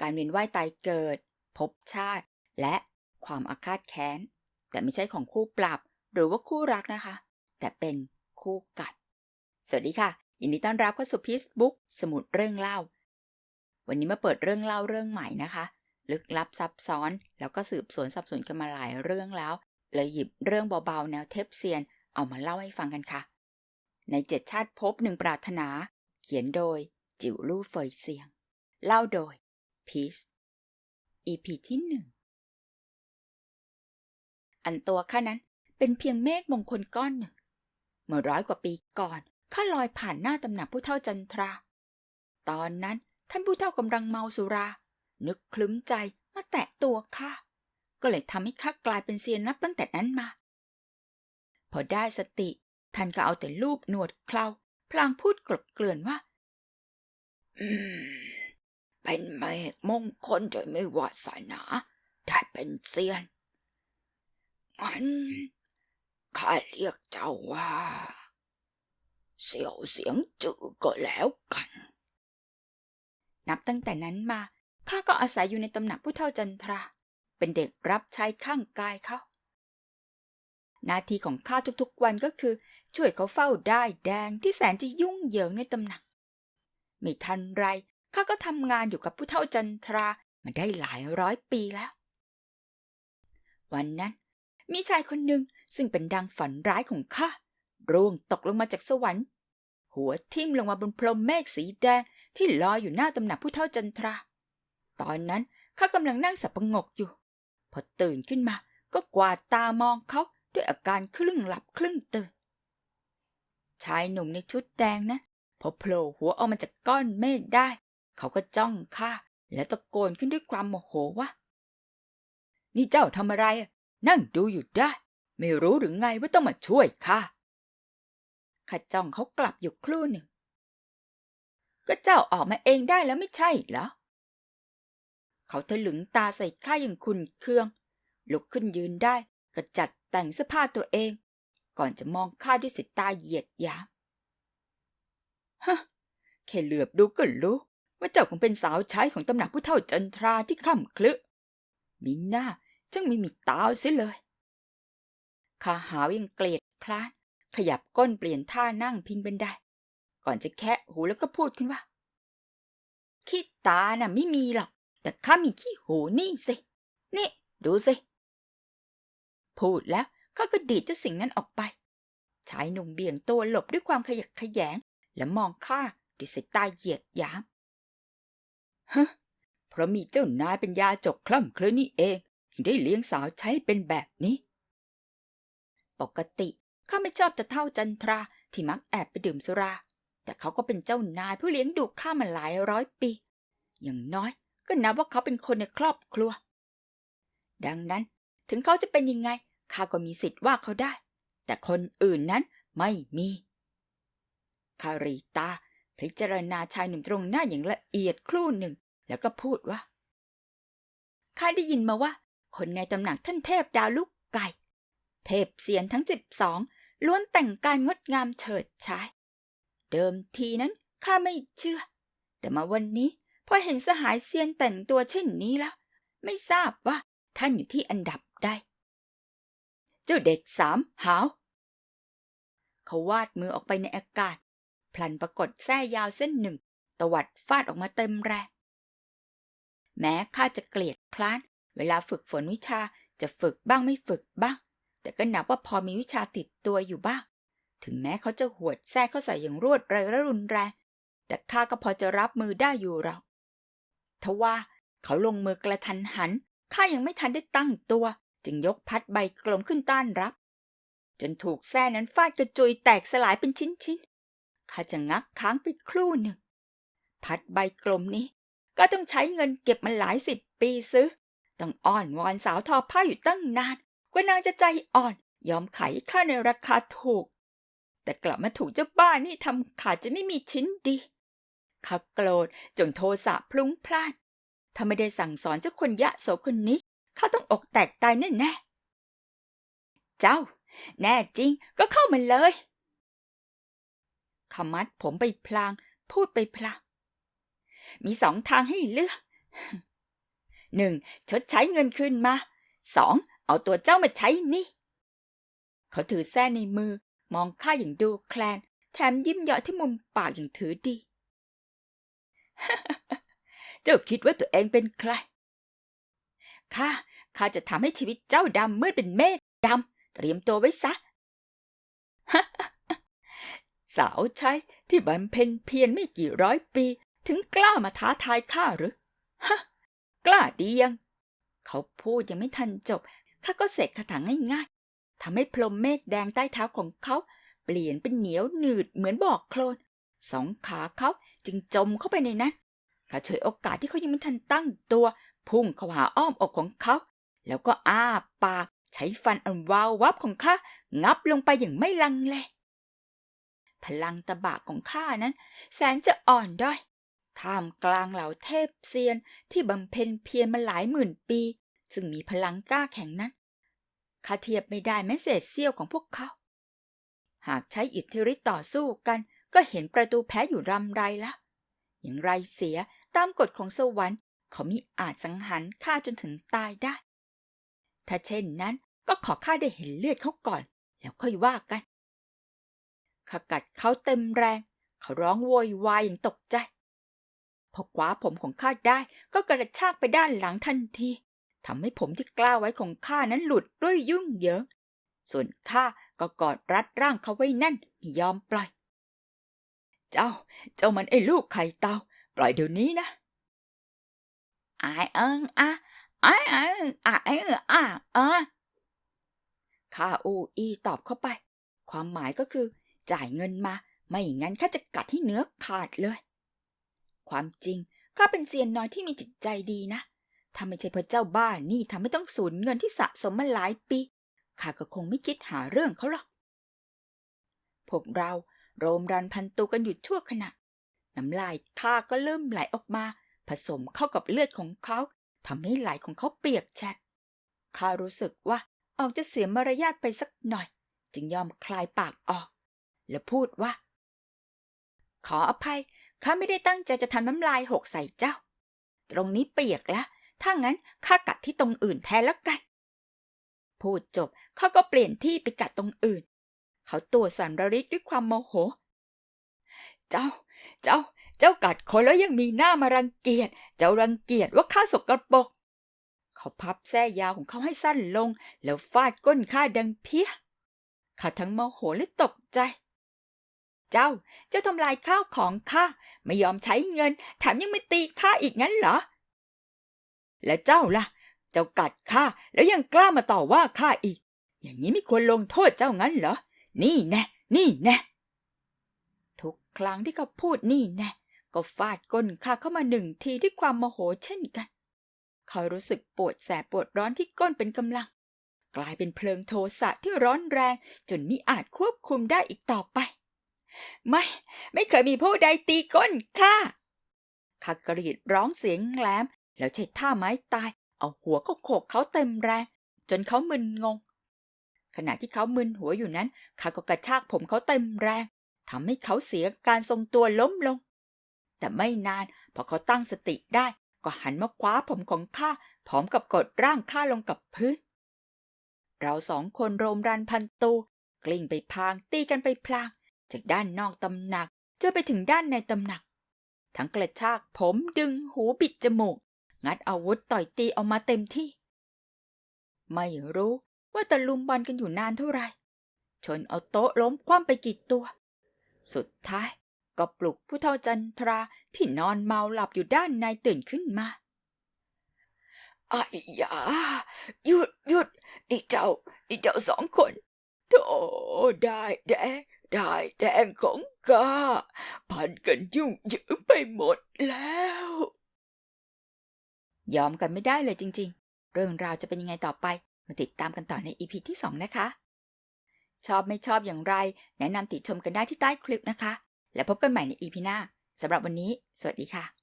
การเวียนว่ายตายเกิด ภพชาติ และความอาฆาตแค้น แต่ไม่ใช่ของคู่ปรับ หรือว่าคู่รักนะคะ แต่เป็นคู่กัด สวัสดีค่ะ ยินดีต้อนรับเข้าสู่พีซบุ๊กสมุดเรื่องเล่า วันนี้มาเปิดเรื่องเล่าเรื่องใหม่นะคะ ลึกลับซับซ้อน แล้วก็สืบสวนสับสนกันมาหลายเรื่องแล้ว เลยหยิบเรื่องเบาๆแนวเทปเซียน เอามาเล่าให้ฟังกันค่ะ ในเจ็ดชาติภพหนึ่งปรารถนา เขียนโดยจิ๋วลู่เฟยเซียง เล่าโดย พีซ EP ที่หนึ่งอันตัวข้านั้นเป็นเพียงเมฆมงคลก้อนหนึ่ง เมื่อร้อยกว่าปีก่อนข้าลอยผ่านหน้าตำหนักผู้เฒ่าจันทรา ตอนนั้นท่านผู้เฒ่ากำลังเมาสุรา นึกคลึ้มใจมาแตะตัวข้า ก็เลยทำให้ข้ากลายเป็นเซียนนับตั้งแต่นั้นมา พอได้สติ ท่านก็เอาแต่ลูบหนวดเคราพลางพูดกลบเกลื่อนว่า อืม เป็นเมฆมงคลโดยไม่วาสนาได้เป็นเซียน งั้นข้าเรียกเจ้าว่า เสี่ยวเสียงจือก็แล้วกัน นับตั้งแต่นั้นมาข้าก็อาศัยอยู่ในตำหนักผู้เฒ่าจันทรา เป็นเด็กรับใช้ข้างกายเขาหน้าที่ของข้าทุกๆวันก็คือ ช่วยเขาเฝ้าได้แดงที่แสนจะยุ่งเหยิงในตำหนัก ไม่ทันไร ข้าก็ทำงานอยู่กับผู้เฒ่าจันทรามาได้หลายร้อยปีแล้ว วันนั้น มีชายคนหนึ่งซึ่งเป็นดังฝันร้ายของข้าร่วงตกลงมาจากสวรรค์ หัวทิ่มลงมาบนพรมเมฆสีแดงที่ลอยอยู่หน้าตำหนักผู้เฒ่าจันทรา ตอนนั้นข้ากำลังนั่งสับประงกอยู่ พอตื่นขึ้นมาก็กวาดตามองเขาด้วยอาการครึ่งหลับครึ่งตื่น ชายหนุ่มในชุดแดงนะพอโผล่หัวออกมาจากก้อนเมฆได้ เขาก็จ้องข้าและตะโกนขึ้นด้วยความโมโหว่า นี่เจ้าทำอะไร นั่งดูอยู่ได้ ไม่รู้หรือไงว่าต้องมาช่วยข้าข้าจ้องเขากลับอยู่ครู่หนึ่ง ก็เจ้าออกมาเองได้แล้วไม่ใช่เหรอ เขาทะลึงตาใส่ข้าอย่างขุนเคือง ลุกขึ้นยืนได้ก็จัดแต่งเสื้อผ้าตัวเอง ก่อนจะมองข้าด้วยสายตาเหยียดหยามฮะแค่เหลือบดูก็รู้ ว่าเจ้าคงเป็นสาวใช้ของตำหนักผู้เฒ่าจันทราที่ค่ำคลึมีหน้าจังไม่มีตาเสียเลยข้าหาวยังเกลียดคลาน ขยับก้นเปลี่ยนท่านั่งพิงเป็นได้ก่อนจะแคะหูแล้วก็พูดขึ้นว่า ขี้ตาน่ะไม่มีหรอก แต่ข้ามีขี้หูนี่สิ นี่ ดูสิ พูดแล้วเขาก็ดีดเจ้าสิ่งนั้นออกไป ชายหนุ่มเบี่ยงตัวหลบด้วยความขยักขยง และมองข้าด้วยสายตาเหยียดหยาม ฮะ เพราะมีเจ้านายเป็นยาจกคล่ำเคลือนี่เองถึงได้เลี้ยงสาวใช้เป็นแบบนี้ ปกติข้าไม่ชอบจะเท่าจันทราที่มักแอบไปดื่มสุรา แต่เขาก็เป็นเจ้านายผู้เลี้ยงดูข้ามาหลายร้อยปี อย่างน้อยก็นับว่าเขาเป็นคนในครอบครัว ดังนั้นถึงเขาจะเป็นยังไงข้าก็มีสิทธิ์ว่าเขาได้ แต่คนอื่นนั้นไม่มีคาริตา พิจารณาชายหนุ่มตรงหน้าอย่างละเอียดครู่หนึ่ง แล้วก็พูดว่าข้าได้ยินมาว่า คนในตำหนักท่านเทพดาวลูกไก่ เทพเสียนทั้งสิบสองล้วนแต่งกายงดงามเฉิดฉาย เดิมทีนั้นข้าไม่เชื่อ แต่มาวันนี้พอเห็นสหายเซียนแต่งตัวเช่นนี้แล้ว ไม่ทราบว่าท่านอยู่ที่อันดับใดเจ้าเด็กสามหาวเขาวาดมือออกไปในอากาศ พลันปรากฏแส้ยาวเส้นหนึ่ง ตวัดฟาดออกมาเต็มแรงแม้ข้าจะเกลียดคลาน เวลาฝึกฝนวิชาจะฝึกบ้างไม่ฝึกบ้าง แต่ก็นับว่าพอมีวิชาติดตัวอยู่บ้าง ถึงแม้เขาจะหวดแส้เข้าใส่อย่างรวดเร็วและรุนแรง แต่ข้าก็พอจะรับมือได้อยู่หรอกทว่าเขาลงมือกระทันหัน ข้ายังไม่ทันได้ตั้งตัว จึงยกพัดใบกลมขึ้นต้านรับ จนถูกแส้นั้นฟาดกระจุยแตกสลายเป็นชิ้น ข้าจะงักค้างไปครู่หนึ่ง พัดใบกลมนี้ ก็ต้องใช้เงินเก็บมาหลายสิบปีซื้อ ต้องอ้อนวอนสาวทอผ้าอยู่ตั้งนาน กว่านางจะใจอ่อนยอมขายข้าในราคาถูก แต่กลับมาถูกเจ้าบ้านนี่ทำขาดจะไม่มีชิ้นดีข้าโกรธจนโทสะพลุ้งพลานถ้าไม่ได้สั่งสอนเจ้าคนยะโสคนนี้เขาต้องอกแตกตายแน่แน่ๆเจ้า แน่จริงก็เข้ามาเลย ขมัดผมไปพลาง พูดไปพลางมีสองทางให้เลือกหนึ่งชดใช้เงินคืนมาสองเอาตัวเจ้ามาใช้นี่ เขาถือแส้ในมือ มองข้าอย่างดูแคลน แถมยิ้มเยาะที่มุมปากอย่างถือดี เจ้าคิดว่าตัวเองเป็นใครข้าข้าจะทำให้ชีวิตเจ้าดำมืดเป็นเมฆดำเตรียมตัวไว้ซะ สาวใช้ที่บำเพ็ญเพียรไม่กี่ร้อยปี ถึงกล้ามาท้าทายข้าหรือ ฮะ กล้าดียัง เขาพูดยังไม่ทันจบข้าก็เสกคาถาง่ายๆทำให้พรมเมฆแดงใต้เท้าของเขาเปลี่ยนเป็นเหนียวหนืดเหมือนบอกโคลน สองขาเขาจึงจมเข้าไปในนั้นข้าช่วยโอกาสที่เขายังไม่ทันตั้งตัว พุ่งเข้าหาอ้อมอกของเขา แล้วก็อ้าปากใช้ฟันอันวาววับของข้างับลงไปอย่างไม่ลังเล พลังตะบะของข้านั้น แสนจะอ่อนด้อยท่ามกลางเหล่าเทพเซียนที่บำเพ็ญเพียรมาหลายหมื่นปี ซึ่งมีพลังกล้าแข็งนั้นข้าเทียบไม่ได้แม้เศษเสี้ยวของพวกเขา หากใช้อิทธิฤทธิ์ต่อสู้กัน ก็เห็นประตูแพ้อยู่รำไรแล้วอย่างไรเสียตามกฎของสวรรค์ เขามิอาจสังหารข้าจนถึงตายได้ ถ้าเช่นนั้นก็ขอข้าได้เห็นเลือดเขาก่อน แล้วค่อยว่ากัน ข้ากัดเขาเต็มแรง เขาร้องโวยวายอย่างตกใจ พอคว้าผมของข้าได้ก็กระชากไปด้านหลังทันทีทำให้ผมที่กล้าไว้ของข้านั้นหลุดด้วยยุ่งเหยิง ส่วนข้าก็กอดรัดร่างเขาไว้แน่นไม่ยอมปล่อย เจ้า เจ้ามันไอ้ลูกไข่เต่าปล่อยเดี๋ยวนี้นะอายเอิงอะอายเอิงอะเอิงอะอะข้าอูอีตอบเข้าไป ความหมายก็คือ จ่ายเงินมา ไม่อย่างนั้นข้าจะกัดให้เนื้อขาดเลย ความจริงข้าเป็นเซียนน้อยที่มีจิตใจดีนะ ถ้าไม่ใช่พระเจ้าบ้านนี่ทำให้ต้องสูญเงินที่สะสมมาหลายปี ข้าก็คงไม่คิดหาเรื่องเขาหรอก พวกเราโรมรันพันตูกันอยู่ชั่วขณะ น้ำลายข้าก็เริ่มไหลออกมา ผสมเข้ากับเลือดของเขาทำให้ไหลของเขาเปียกแฉะข้ารู้สึกว่าออกจะเสียมารยาทไปสักหน่อย จึงยอมคลายปากออก แล้วพูดว่า ขออภัยข้าไม่ได้ตั้งใจจะทำน้ำลายหกใส่เจ้า ตรงนี้เปียกแล้ว ถ้างั้นข้ากัดที่ตรงอื่นแทนแล้วกัน พูดจบเขาก็เปลี่ยนที่ไปกัดตรงอื่น เขาตัวสั่นระริดด้วยความโมโห เจ้า เจ้า เจ้ากัดคนแล้วยังมีหน้ามารังเกียจ เจ้ารังเกียจว่าข้าสกปรก เขาพับแส้ยาวของเขาให้สั้นลง แล้วฟาดก้นข้าดังเพี้ยข้าทั้งโมโหและตกใจ เจ้า เจ้าทำลายข้าวของข้าไม่ยอมใช้เงินแถมยังไม่ตีข้าอีกงั้นเหรอ และเจ้าล่ะ เจ้ากัดข้าแล้วยังกล้ามาต่อว่าข้าอีก อย่างนี้ไม่ควรลงโทษเจ้างั้นเหรอ นี่แน่นี่แน่ทุกครั้งที่เขาพูดนี่แน่ก็ฟาดก้นข้าเข้ามาหนึ่งทีด้วยความโมโหเช่นกัน เขารู้สึกปวดแสบปวดร้อนที่ก้นเป็นกำลัง กลายเป็นเพลิงโทสะที่ร้อนแรงจนมิอาจควบคุมได้อีกต่อไป ไม่ ไม่เคยมีผู้ใดตีก้นข้าข้ากรีดร้องเสียงแหลม แล้วใช้ท่าไม้ตาย เอาหัวเขาโขกเขาเต็มแรง จนเขามึนงง ขณะที่เขามึนหัวอยู่นั้นข้าก็กระชากผมเขาเต็มแรงทำให้เขาเสียการทรงตัวล้มลง แต่ไม่นานพอเขาตั้งสติได้ ก็หันมาคว้าผมของข้าพร้อมกับกดร่างข้าลงกับพื้น เราสองคนโรมรันพันตู กลิ้งไปพางตีกันไปพลาง จากด้านนอกตำหนักจนไปถึงด้านในตำหนัก ทั้งกระชากผมดึงหูปิดจมูก งัดอาวุธต่อยตีออกมาเต็มที่ ไม่รู้ว่าตะลุมบอลกันอยู่นานเท่าไหร่ ชนเอาโต๊ะล้มคว่ำไปกี่ตัว สุดท้ายก็ปลุกผู้เฒ่าจันทราที่นอนเมาหลับอยู่ด้านในตื่นขึ้นมาไอ้ยาหยุดหยุดนี่เจ้านี่เจ้าสองคนโธ่ได้แดง ได้แดงของข้าพันกันยุ่งเหยิงไปหมดแล้ว ยอมกันไม่ได้เลยจริง ๆ เรื่องราวจะเป็นยังไงต่อไป มาติดตามกันต่อในอีพีที่สองนะคะ ชอบไม่ชอบอย่างไร แนะนำติชมกันได้ที่ใต้คลิปนะคะ แล้วพบกันใหม่ในอีพีหน้าสำหรับวันนี้ สวัสดีค่ะ